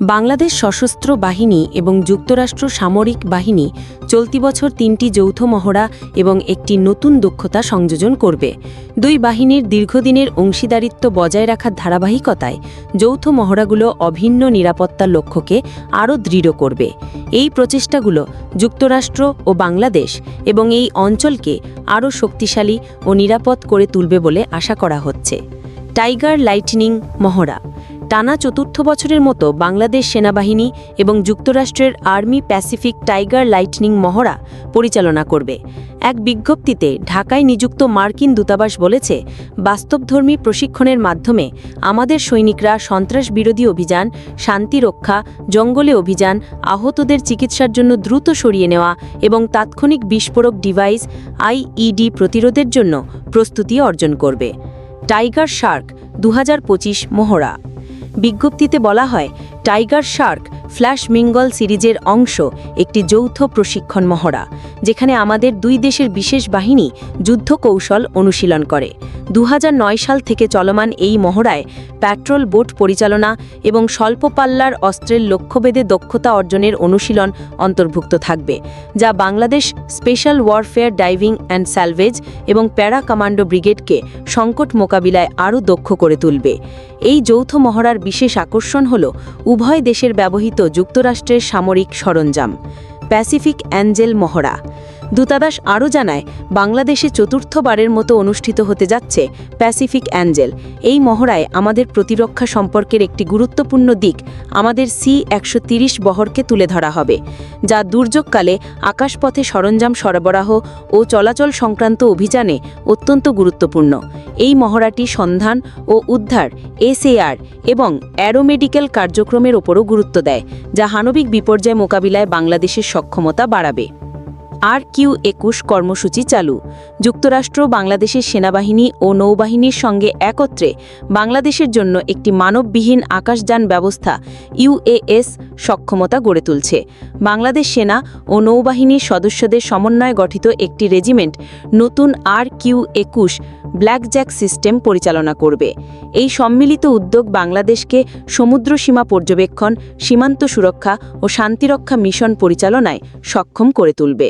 বাংলাদেশ সশস্ত্র বাহিনী এবং যুক্তরাষ্ট্র সামরিক বাহিনী চলতি বছর তিনটি যৌথ মহড়া এবং একটি নতুন দক্ষতা সংযোজন করবে। দুই বাহিনীর দীর্ঘদিনের অংশীদারিত্ব বজায় রাখার ধারাবাহিকতায় যৌথ মহড়াগুলো অভিন্ন নিরাপত্তার লক্ষ্যকে আরও দৃঢ় করবে। এই প্রচেষ্টাগুলো যুক্তরাষ্ট্র ও বাংলাদেশ এবং এই অঞ্চলকে আরও শক্তিশালী ও নিরাপদ করে তুলবে বলে আশা করা হচ্ছে। টাইগার লাইটনিং মহড়া টানা চতুর্থ বছরের মতো বাংলাদেশ সেনাবাহিনী এবং যুক্তরাষ্ট্রের আর্মি প্যাসিফিক টাইগার লাইটনিং মহড়া পরিচালনা করবে। এক বিজ্ঞপ্তিতে ঢাকায় নিযুক্ত মার্কিন দূতাবাস বলেছে, বাস্তবধর্মী প্রশিক্ষণের মাধ্যমে আমাদের সৈনিকরা সন্ত্রাস বিরোধী অভিযান, শান্তি রক্ষা, জঙ্গলে অভিযান, আহতদের চিকিৎসার জন্য দ্রুত সরিয়ে নেওয়া এবং তাৎক্ষণিক বিস্ফোরক ডিভাইস আইইডি প্রতিরোধের জন্য প্রস্তুতি অর্জন করবে। টাইগার শার্ক দু হাজার পঁচিশ মহড়া বিজ্ঞপ্তিতে বলা হয় টাইগার শার্ক ফ্ল্যাশ মিঙ্গল সিরিজের অংশ, একটি যৌথ প্রশিক্ষণ মহড়া, যেখানে আমাদের দুই দেশের বিশেষ বাহিনী যুদ্ধ কৌশল অনুশীলন করে। দু হাজার নয় সাল থেকে চলমান এই মহড়ায় প্যাট্রোল বোট পরিচালনা এবং স্বল্প পাল্লার অস্ত্রের লক্ষ্যভেদে দক্ষতা অর্জনের অনুশীলন অন্তর্ভুক্ত থাকবে, যা Bangladesh special warfare diving and salvage এবং প্যারা কমান্ডো ব্রিগেডকে সংকট মোকাবিলায় আরও দক্ষ করে তুলবে। এই যৌথ মহড়ার বিশেষ আকর্ষণ হল, উভয় দেশের ব্যবহৃত যুক্তরাষ্ট্রের সামরিক সরঞ্জাম প্যাসিফিক অ্যাঞ্জেল মহড়া। দূতাবাস আরও জানায়, বাংলাদেশে চতুর্থবারের মতো অনুষ্ঠিত হতে যাচ্ছে প্যাসিফিক অ্যাঞ্জেল। এই মহড়ায় আমাদের প্রতিরক্ষা সম্পর্কের একটি গুরুত্বপূর্ণ দিক, আমাদের সি একশো বহরকে তুলে ধরা হবে, যা দুর্যোগকালে আকাশপথে সরঞ্জাম সরবরাহ ও চলাচল সংক্রান্ত অভিযানে অত্যন্ত গুরুত্বপূর্ণ। এই মহড়াটি সন্ধান ও উদ্ধার, এসএআর এবং অ্যারোমেডিক্যাল কার্যক্রমের ওপরও গুরুত্ব দেয়, যা হানবিক বিপর্যয় মোকাবিলায় বাংলাদেশের সক্ষমতা বাড়াবে। আর কিউ একুশ কর্মসূচি চালু। যুক্তরাষ্ট্র, বাংলাদেশের সেনাবাহিনী ও নৌবাহিনীর সঙ্গে একত্রে বাংলাদেশের জন্য একটি মানববিহীন আকাশযান ব্যবস্থা ইউএএস সক্ষমতা গড়ে তুলছে। বাংলাদেশ সেনা ও নৌবাহিনীর সদস্যদের সমন্বয়ে গঠিত একটি রেজিমেন্ট নতুন আর কিউ একুশ ব্ল্যাকজ্যাক সিস্টেম পরিচালনা করবে। এই সম্মিলিত উদ্যোগ বাংলাদেশকে সমুদ্র সীমা পর্যবেক্ষণ, সীমান্ত সুরক্ষা ও শান্তিরক্ষা মিশন পরিচালনায় সক্ষম করে তুলবে।